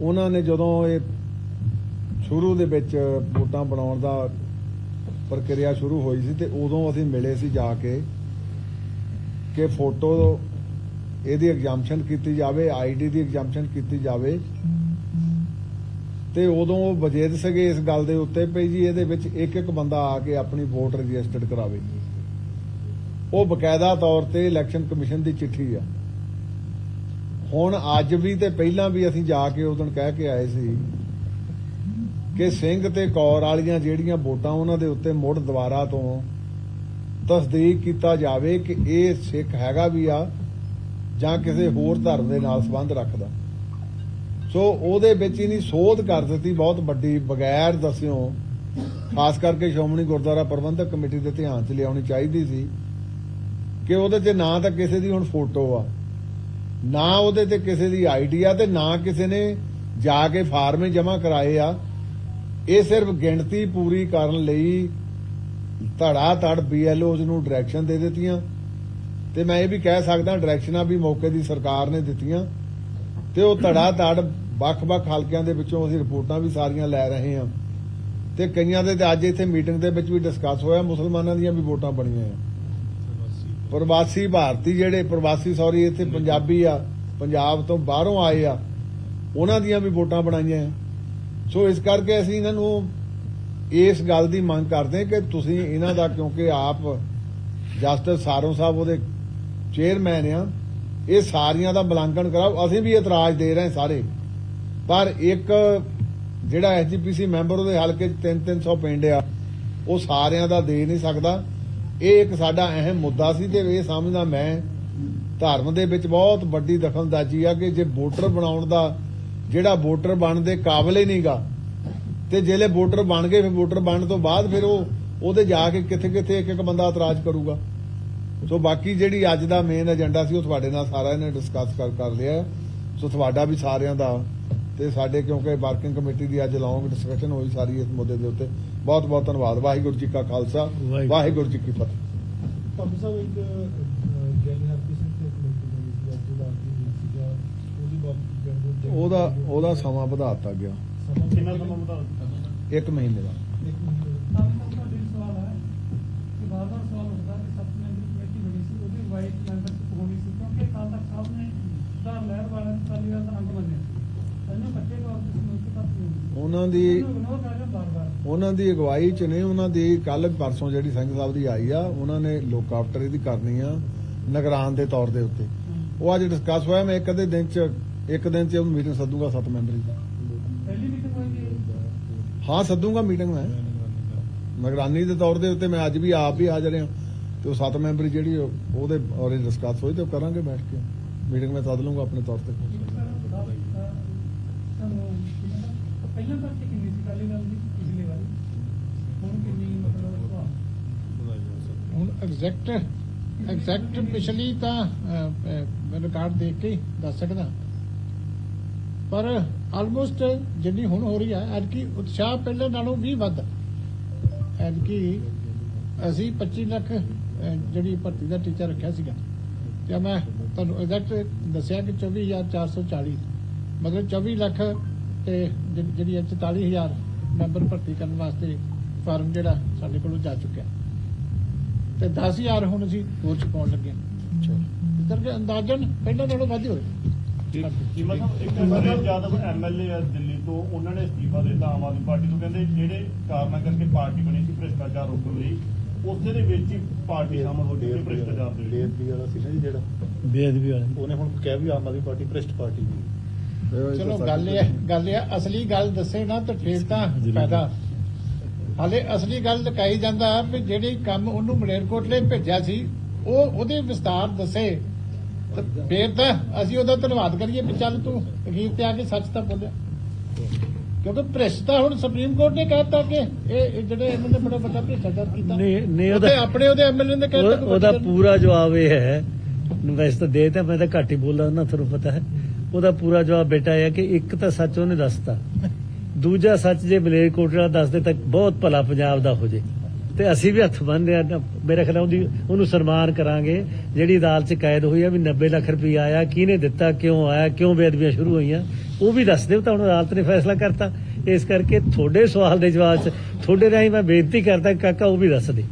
ਉਹਨਾਂ ਨੇ ਜਦੋਂ ਇਹ ਸ਼ੁਰੂ ਦੇ ਵਿੱਚ ਵੋਟਾਂ ਬਣਾਉਣ ਦਾ ਪ੍ਰਕਿਰਿਆ ਸ਼ੁਰੂ ਹੋਈ ਸੀ ਤੇ ਉਦੋਂ ਅਸੀਂ ਮਿਲੇ ਸੀ ਜਾ ਕੇ ਕਿ ਫੋਟੋ ਇਹਦੀ ਐਗਜ਼ਾਮਸ਼ਨ ਕੀਤੀ ਜਾਵੇ, ਆਈਡੀ ਦੀ ਐਗਜ਼ਾਮਸ਼ਨ ਕੀਤੀ ਜਾਵੇ। ਤੇ ਉਦੋਂ ਉਹ ਵਜੇਦ ਸੀਗੇ ਇਸ ਗੱਲ ਦੇ ਉੱਤੇ ਪਈ ਜੀ ਇਹਦੇ ਵਿੱਚ ਇੱਕ ਇੱਕ ਬੰਦਾ ਆ ਕੇ ਆਪਣੀ ਵੋਟ ਰਜਿਸਟਰਡ ਕਰਾਵੇ। ਉਹ ਬਕਾਇਦਾ ਤੌਰ ਤੇ ਇਲੈਕਸ਼ਨ ਕਮਿਸ਼ਨ ਦੀ ਚਿੱਠੀ ਆ। ਹੁਣ ਅੱਜ ਵੀ ਤੇ ਪਹਿਲਾਂ ਵੀ ਅਸੀਂ ਜਾ ਕੇ ਉਦੋਂ ਕਹਿ ਕੇ ਆਏ ਸੀ ਕਿ ਸਿੰਘ ਤੇ ਕੌਰ ਵਾਲੀਆਂ ਜਿਹੜੀਆਂ ਵੋਟਾਂ ਉਹਨਾਂ ਦੇ ਉੱਤੇ ਮੁੜ ਦੁਬਾਰਾ ਤੋਂ ਤਸਦੀਕ ਕੀਤਾ ਜਾਵੇ ਕਿ ਇਹ ਸਿੱਖ ਹੈਗਾ ਵੀ ਆ ਜਾਂ ਕਿਸੇ ਹੋਰ ਧਰਮ ਦੇ ਨਾਲ ਸੰਬੰਧ ਰੱਖਦਾ। ਸੋ ਉਹਦੇ ਵਿੱਚ ਹੀ ਸੋਧ ਕਰ ਦਿੱਤੀ ਬਹੁਤ ਵੱਡੀ ਬਗੈਰ ਦੱਸਿਓ, ਖਾਸ ਕਰਕੇ ਸ਼੍ਰੋਮਣੀ ਗੁਰਦੁਆਰਾ ਪ੍ਰਬੰਧਕ ਕਮੇਟੀ ਦੇ ਧਿਆਨ 'ਚ ਲਿਆਉਣੀ ਚਾਹੀਦੀ ਸੀ ਕਿ ਉਹਦੇ 'ਚ ਨਾ ਤਾਂ ਕਿਸੇ ਦੀ ਹੁਣ ਫੋਟੋ ਆ। ਨਾ ਉਹਦੇ ਤੇ ਕਿਸੇ ਦੀ ਆਈਡੀਆ ਤੇ ਨਾ ਕਿਸੇ ਨੇ ਜਾ ਕੇ ਫਾਰਮ ਜਮ੍ਹਾਂ ਕਰਾਏ ਆ। ਇਹ ਸਿਰਫ ਗਿਣਤੀ ਪੂਰੀ ਕਰਨ ਲਈ ਧੜਾ ਧੜ ਬੀਐਲਓਜ਼ ਨੂੰ ਡਾਇਰੈਕਸ਼ਨ ਦੇ ਦਿੱਤੀਆਂ। ਤੇ ਮੈਂ ਇਹ ਵੀ ਕਹਿ ਸਕਦਾ ਡਾਇਰੈਕਸ਼ਨਾਂ ਵੀ ਮੌਕੇ ਦੀ ਸਰਕਾਰ ਨੇ ਦਿੱਤੀਆਂ। ਤੇ ਉਹ ਧੜਾ ਧੜ ਵੱਖ-ਵੱਖ ਹਲਕਿਆਂ ਦੇ ਵਿੱਚੋਂ ਅਸੀਂ ਰਿਪੋਰਟਾਂ ਵੀ ਸਾਰੀਆਂ ਲੈ ਰਹੇ ਹਾਂ। ਤੇ ਕਈਆਂ ਦੇ ਤੇ ਅੱਜ ਇੱਥੇ ਮੀਟਿੰਗ ਦੇ ਵਿੱਚ ਵੀ ਡਿਸਕਸ ਹੋਇਆ, ਮੁਸਲਮਾਨਾਂ ਦੀਆਂ ਵੀ ਵੋਟਾਂ ਬਣੀਆਂ ਆ। ਪ੍ਰਵਾਸੀ ਭਾਰਤੀ ਜਿਹੜੇ ਪ੍ਰਵਾਸੀ ਸੌਰੀ ਇੱਥੇ ਪੰਜਾਬੀ ਆ, ਪੰਜਾਬ ਤੋਂ ਬਾਹਰੋਂ ਆਏ ਆ, ਉਹਨਾਂ ਦੀਆਂ ਵੀ ਵੋਟਾਂ ਬਣਾਈਆਂ ਸੋ ਇਸ ਕਰਕੇ ਅਸੀਂ ਇਹਨਾਂ ਨੂੰ ਇਸ ਗੱਲ ਦੀ ਮੰਗ ਕਰਦੇ ਕਿ ਤੁਸੀਂ ਇਹਨਾਂ ਦਾ, ਕਿਉਂਕਿ ਆਪ ਜਸਟਿਸ ਸਾਰੋਂ ਸਾਹਿਬ ਉਹਦੇ ਚੇਅਰਮੈਨ ਆ, ਇਹ ਸਾਰੀਆਂ ਦਾ ਬਲਾਂਕਣ ਕਰਾਓ। ਅਸੀਂ ਵੀ ਇਤਰਾਜ਼ ਦੇ ਰਹੇ ਸਾਰੇ। ਪਰ ਇੱਕ ਜਿਹੜਾ ਐਸਜੀਪੀਸੀ ਮੈਂਬਰ ਉਹਦੇ ਹਲਕੇ 'ਚ 3-300 ਪਿੰਡ ਆ, ਉਹ ਸਾਰਿਆਂ ਦਾ ਦੇ ਨਹੀਂ ਸਕਦਾ। ਇਹ ਇੱਕ ਸਾਡਾ ਅਹਿਮ ਮੁੱਦਾ ਸੀ ਤੇ ਇਹ ਸਮਝਦਾ ਮੈਂ ਧਰਮ ਦੇ ਵਿੱਚ ਬਹੁਤ ਵੱਡੀ ਦਖਲਅੰਦਾਜ਼ੀ ਆ ਕਿ ਜੇ ਵੋਟਰ ਬਣਾਉਣ ਦਾ, ਜਿਹੜਾ ਵੋਟਰ ਬਣਨ ਦੇ ਕਾਬਲ ਹੀ ਨਹੀਂਗਾ, ਤੇ ਜਿਹੜੇ ਵੋਟਰ ਬਣ ਗਏ, ਫਿਰ ਵੋਟਰ ਬਣਨ ਤੋਂ ਬਾਅਦ ਫਿਰ ਉਹ, ਉਹਦੇ ਜਾ ਕੇ ਕਿੱਥੇ ਕਿੱਥੇ ਇੱਕ ਇੱਕ ਬੰਦਾ ਇਤਰਾਜ਼ ਕਰੂਗਾ। ਸੋ ਬਾਕੀ ਜਿਹੜੀ ਅੱਜ ਦਾ ਮੇਨ ਏਜੰਡਾ ਸੀ, ਉਹ ਤੁਹਾਡੇ ਨਾਲ ਸਾਰਾ ਇਹਨੇ ਡਿਸਕਸ ਕਰ ਕਰ ਲਿਆ ਸੋ ਤੁਹਾਡਾ ਵੀ ਸਾਰਿਆਂ ਦਾ ਤੇ ਸਾਡੇ ਕਿਉਂਕਿ ਵਰਕਿੰਗ ਕਮੇਟੀ ਦੀ ਅੱਜ ਲੌਂਗ ਡਿਸਕਸ਼ਨ ਹੋਈ ਸਾਰੀ ਇਸ ਮੁੱਦੇ ਦੇ ਉੱਤੇ। ਬਹੁਤ ਬਹੁਤ ਧੰਨਵਾਦ। ਵਾਹਿਗੁਰੂ ਜੀ ਕਾ ਖਾਲਸਾ ਵਾਹਿਗੁਰੂ। ਜੀ ਕੀ ਫਤਿਹ। ਬਾਬੂ ਸਾਹਿਬ ਇੱਕ ਜੈਨ ਹਰਪ੍ਰੀਤ ਸਿੰਘ ਤੇ ਕਮੇਟੀ ਬਣੀ ਸੀ ਅੱਜ ਦਾ ਕੀ ਸੀਗਾ। ਉਹਦੀ ਉਹਦਾ ਉਹਦਾ ਸਮਾਂ ਵਧਾਤਾ ਗਿਆ। ਕਿੰਨਾ ਸਮਾਂ ਬਤਾ ਦਿੱਤਾ ਇੱਕ ਮਹੀਨੇ ਦਾ। ਸਵਾਲ ਹੈ ਕਿ ਬਾਰ-ਬਾਰ ਸਵਾਲ ਉੱਠਦਾ ਕਿ ਸੱਤ ਮੈਂਬਰੀ ਕਮੇਟੀ ਬਣੀ ਸੀ ਉਹਦੀ ਵਾਈਟ ਮੈਂਬਰਸ਼ਿਪ ਹੋਣੀ ਸੀ ਕਿਉਂਕਿ ਅਕਾਲ ਤਖਤ ਸਾਹਿਬ ਨੇ ਦਾ ਲਹਿਰ ਵਾਲਿਆਂ ਨੂੰ ਅਕਾਲੀ ਦਲ ਦਾ ਅੰਗ ਮੰਨਿਆ ਸੀ ਇਹਨੂੰ ਕੱਚੇ ਤੌਰ ਤੇ ਸਮੂਹ ਤੱਕ ਨਹੀਂ ਹੁੰਦੀ ਉਹਨਾਂ ਦੀ ਉਹਨਾਂ ਦੀ ਅਗਵਾਈ ਚ ਨੇ ਉਹਨਾਂ ਦੀ ਕੱਲ ਪਰਸੋਂ ਜਿਹੜੀ ਸਿੰਘ ਸਾਹਿਬ ਦੀ ਆਈ ਆ ਉਹਨਾਂ ਨੇ ਲੋਕ ਆਫਟਰ ਇਹਦੀ ਕਰਨੀ ਆ ਨਿਗਰਾਨ ਦੇ ਤੌਰ ਦੇ ਉੱਤੇ। ਉਹ ਅੱਜ ਡਿਸਕਸ ਹੋਇਆ ਮੈਂ ਇੱਕ ਅੱਧੇ ਦਿਨ ਚ ਇੱਕ ਦਿਨ ਚ ਮੀਟਿੰਗ ਸੱਦੂਗਾ ਸੱਤ ਮੈਂਬਰੀ ਹਾਂ ਸੱਦੂਗਾ ਮੀਟਿੰਗ ਮੈਂ। ਨਿਗਰਾਨੀ ਦੇ ਤੌਰ ਦੇ ਉੱਤੇ ਮੈਂ ਅੱਜ ਵੀ ਆਪ ਵੀ ਹਾਜ਼ਰ ਹਾਂ ਤੇ ਉਹ ਸੱਤ ਮੈਂਬਰੀ ਜਿਹੜੀ ਉਹ- ਉਹਦੇ ਔਰੇ ਡਿਸਕਸ ਹੋਈ ਤੇ ਉਹ ਕਰਾਂਗੇ ਬੈਠ ਕੇ। ਮੀਟਿੰਗ ਮੈਂ ਸੱਦ ਲੂੰਗਾ ਆਪਣੇ ਤੌਰ ਤੇ। ਪਹਿਲਾਂ ਤਾਂ ਕਿੰਨੀ ਸੀ? ਅਕਾਲੀ ਦਲ ਦੀ ਪਿਛਲੀ ਵਾਰੀ? ਹੁਣ ਕਿੰਨੀ ਮਤਲਬ ਹੁਣ ਐਗਜ਼ੈਕਟ ਐਗਜ਼ੈਕਟ ਪਿਛਲੀ ਤਾਂ ਮੈਂ ਰਿਕਾਰਡ ਦੇਖ ਕੇ ਦੱਸ ਸਕਦਾ। ਪਰ ਆਲਮੋਸਟ ਜਿੰਨੀ ਹੁਣ ਹੋ ਰਹੀ ਹੈ ਐਤਕੀ ਉਤਸ਼ਾਹ ਪਹਿਲੇ ਨਾਲੋਂ ਵੀ ਵੱਧ। ਐਤਕੀ ਅਸੀਂ 25 ਲੱਖ ਜਿਹੜੀ ਭਰਤੀ ਦਾ ਟੀਚਾ ਰੱਖਿਆ ਸੀਗਾ। ਤੇ ਮੈਂ ਤੁਹਾਨੂੰ ਐਗਜ਼ੈਕਟ ਦੱਸਿਆ ਕਿ 24440 ਮਤਲਬ 24 ਲੱਖ ਤੇ ਜਿਹੜੀ ਜਿਹੜੀ ਹੈ 44000 ਮੈਂਬਰ ਭਰਤੀ ਕਰਨ ਵਾਸਤੇ ਫਾਰਮ ਜਿਹੜਾ ਸਾਡੇ ਕੋਲੋਂ ਜਾ ਚੁੱਕਿਆ। ਤੇ 10000 ਹੁਣ ਅਸੀਂ ਹੋਰ ਚ ਪਾਉਣ ਲੱਗੇ ਹਾਂ। ਇਸ ਕਰਕੇ ਅੰਦਾਜ਼ਨ ਪਹਿਲਾਂ ਨਾਲੋਂ ਵੱਧ ਹੋਏ। ਚੀਮਾ ਸਾਹਿਬ ਇੱਕ ਨਰੇਸ਼ ਯਾਦਵ ਐਮਐਲਏ ਆ ਦਿੱਲੀ ਤੋਂ ਉਹਨਾਂ ਨੇ ਅਸਤੀਫਾ ਦਿੱਤਾ ਆਮ ਆਦਮੀ ਪਾਰਟੀ ਤੋਂ। ਕਹਿੰਦੇ ਜਿਹੜੇ ਕਾਰਨਾਂ ਕਰਕੇ ਪਾਰਟੀ ਬਣੀ ਸੀ ਭ੍ਰਿਸ਼ਟਾਚਾਰ ਰੋਕਣ ਲਈ ਉਸੇ ਦੇ ਵਿੱਚ ਹੀ ਪਾਰਟੀ ਸ਼ਾਮਲ ਹੋ ਚੁੱਕੀ ਹੈ ਭ੍ਰਿਸ਼ਟਾਚਾਰ ਦੇ ਵਿੱਚ। ਬੇਅਦਬੀ ਵਾਲਾ ਸੀ ਨਾ ਜੀ ਜਿਹੜਾ? ਬੇਅਦਬੀ ਵਾਲੇ। ਉਹਨੇ ਹੁਣ ਕਿਹਾ ਵੀ ਆਮ ਆਦਮੀ ਪਾਰਟੀ ਭ੍ਰਿਸ਼ਟ ਪਾਰਟੀ ਚਲੋ ਗੱਲ ਇਹ ਗੱਲ ਇਹ ਅਸਲੀ ਗੱਲ ਦੱਸੇ ਨਾ ਤਾਂ ਫੇਰ ਤਾਂ ਫਾਇਦਾ। ਹਾਲੇ ਅਸਲੀ ਗੱਲ ਲਕਾਈ ਜਾਂਦਾ ਵੀ ਜਿਹੜੀ ਕੰਮ ਉਹਨੂੰ ਮਲੇਰਕੋਟਲੇ ਭੇਜਿਆ ਸੀ ਉਹ ਉਹਦੇ ਵਿਸਤਾਰ ਦੱਸੇ। ਫੇਰ ਤਾਂ ਅਸੀਂ ਉਹਦਾ ਧੰਨਵਾਦ ਕਰੀਏ ਵੀ ਚੱਲ ਤੂੰ ਅਖੀਰ ਤੇ ਆ ਕੇ ਸੱਚ ਤਾਂ ਬੋਲਿਆ। ਕਿਉਂਕਿ ਭ੍ਰਿਸ਼ਟਾ ਹੁਣ ਸੁਪਰੀਮ ਕੋਰਟ ਨੇ ਕਹਿਤਾ ਕਿ ਇਹ ਜਿਹੜੇ ਇਹਨਾਂ ਨੇ ਬੜਾ ਵੱਡਾ ਭ੍ਰਿਸ਼ਟਾਚਾਰ ਕੀਤਾ। ਨਹੀਂ- ਨਹੀਂ, ਉਹਦੇ ਆਪਣੇ ਉਹਦੇ ਐਮਐਲਏ ਨੇ ਕਹਿਤਾ ਉਹ- ਉਹਦਾ ਪੂਰਾ ਜਵਾਬ ਇਹ ਹੈ। ਵੈਸੇ ਤਾਂ ਦੇ ਤਾਂ ਮੈਂ ਤਾਂ ਘੱਟ ਹੀ ਬੋਲਦਾ ਨਾ ਤੁਹਾਨੂੰ ਪਤਾ ਹੈ। ਉਹਦਾ ਪੂਰਾ ਜਵਾਬ ਬੇਟਾ ਇਹ ਹੈ ਕਿ ਇੱਕ ਤਾਂ ਸੱਚ ਉਹਨੇ ਦੱਸਤਾ। ਦੂਜਾ ਸੱਚ ਜੇ ਮਲੇਰਕੋਟਲਾ ਦੱਸਦੇ ਤਾਂ ਬਹੁਤ ਭਲਾ ਪੰਜਾਬ ਦਾ ਹੋ ਜੇ। ਤੇ ਅਸੀਂ ਵੀ ਹੱਥ ਬੰਨ੍ਹਦੇ ਆ ਮੇਰੇ ਖਿਆਲ ਉਹਦੀ ਉਹਨੂੰ ਸਨਮਾਨ ਕਰਾਂਗੇ। ਜਿਹੜੀ ਅਦਾਲਤ 'ਚ ਕੈਦ ਹੋਈ ਆ ਵੀ 90 ਲੱਖ ਰੁਪਏ ਆਇਆ, ਕਿਹਨੇ ਦਿੱਤਾ, ਕਿਉਂ ਆਇਆ, ਕਿਉਂ ਬੇਅਦਬੀਆਂ ਸ਼ੁਰੂ ਹੋਈਆਂ, ਉਹ ਵੀ ਦੱਸ ਦਿਓ ਤਾਂ ਹੁਣ ਅਦਾਲਤ ਨੇ ਫੈਸਲਾ ਕਰਤਾ। ਇਸ ਕਰਕੇ ਤੁਹਾਡੇ ਸਵਾਲ ਦੇ ਜਵਾਬ 'ਚ, ਤੁਹਾਡੇ ਰਾਹੀਂ ਮੈਂ ਬੇਨਤੀ ਕਰਦਾ, ਕਾਕਾ ਉਹ ਵੀ ਦੱਸ ਦੇ।